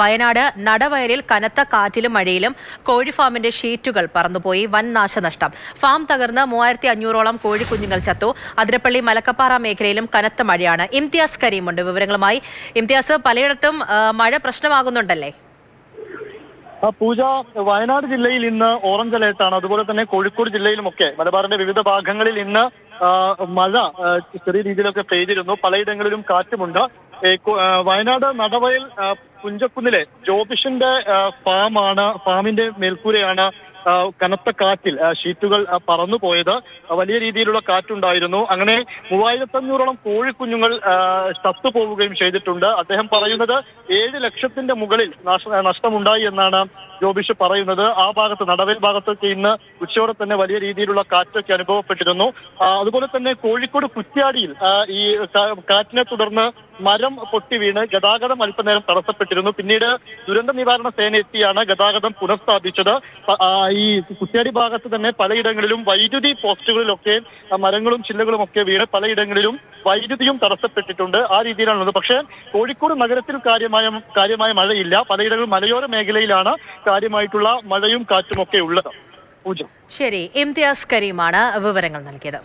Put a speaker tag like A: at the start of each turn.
A: വയനാട് നടവയലിൽ കനത്ത കാറ്റിലും മഴയിലും കോഴി ഫാമിന്റെ ഷീറ്റുകൾ പറന്നുപോയി. വൻ നാശനഷ്ടം. ഫാം തകർന്ന് മൂവായിരത്തി അഞ്ഞൂറോളം കോഴിക്കുഞ്ഞുങ്ങൾ ചത്തു. അതിരപ്പള്ളി മലക്കപ്പാറ മേഖലയിലും കനത്ത മഴയാണ്. ഇംതിയാസ് കരീമുണ്ട്. വിവരങ്ങളുമായി ഇംതിയാസ് പലയിടത്തും മഴ പ്രശ്നമാകുന്നുണ്ടല്ലേ?
B: പൂജ വയനാട് ജില്ലയിൽ ഇന്ന് ഓറഞ്ച് അലേർട്ടാണ് അതുപോലെ തന്നെ കോഴിക്കോട് ജില്ലയിലുമൊക്കെ മലബാറിന്റെ വിവിധ ഭാഗങ്ങളിൽ ഇന്ന് മഴ ചെറിയ രീതിയിലൊക്കെ പെയ്തിരുന്നു. പലയിടങ്ങളിലും കാറ്റുമുണ്ട്. വയനാട് നടവയൽ പുഞ്ചക്കുന്നിലെ ജോബിഷിന്റെ ഫാമാണ് ഫാമിന്റെ മേൽക്കൂരയാണ് കനത്ത കാറ്റിൽ ഷീറ്റുകൾ പറന്നു പോയത്. വലിയ രീതിയിലുള്ള കാറ്റുണ്ടായിരുന്നു. അങ്ങനെ മൂവായിരത്തഞ്ഞൂറോളം കോഴിക്കുഞ്ഞുങ്ങൾ ചത്തു പോവുകയും ചെയ്തിട്ടുണ്ട്. അദ്ദേഹം പറയുന്നത് ഏഴ് ലക്ഷത്തിന്റെ മുകളിൽ നഷ്ടമുണ്ടായി എന്നാണ് ജോബിഷ് പറയുന്നത് ആ ഭാഗത്ത് നടവേൽ ഭാഗത്തൊക്കെ ഇന്ന് ഉച്ചയോടെ തന്നെ വലിയ രീതിയിലുള്ള കാറ്റൊക്കെ അനുഭവപ്പെട്ടിരുന്നു. അതുപോലെ തന്നെ കോഴിക്കോട് കുറ്റ്യാടിയിൽ ഈ കാറ്റിനെ തുടർന്ന് മരം പൊട്ടി വീണ് ഗതാഗതം അല്പനേരം തടസ്സപ്പെട്ടിരുന്നു. പിന്നീട് ദുരന്ത നിവാരണ സേന എത്തിയാണ് ഗതാഗതം പുനഃസ്ഥാപിച്ചത്. ഈ കുറ്റ്യാടി ഭാഗത്ത് തന്നെ പലയിടങ്ങളിലും വൈദ്യുതി പോസ്റ്റുകളിലൊക്കെ മരങ്ങളും ചില്ലകളും ഒക്കെ വീണ് പലയിടങ്ങളിലും വൈദ്യുതിയും തടസ്സപ്പെട്ടിട്ടുണ്ട്. ആ രീതിയിലാണുള്ളത്. പക്ഷേ കോഴിക്കോട് നഗരത്തിൽ കാര്യമായ കാര്യമായ മഴയില്ല. പലയിടങ്ങളിലും മലയോര മേഖലയിലാണ് കാര്യമായിട്ടുള്ള മഴയും കാറ്റുമൊക്കെ ഉള്ളത്.
A: ശരി ഇംതിയാസ് കരീമാണ് വിവരങ്ങൾ നൽകിയത്.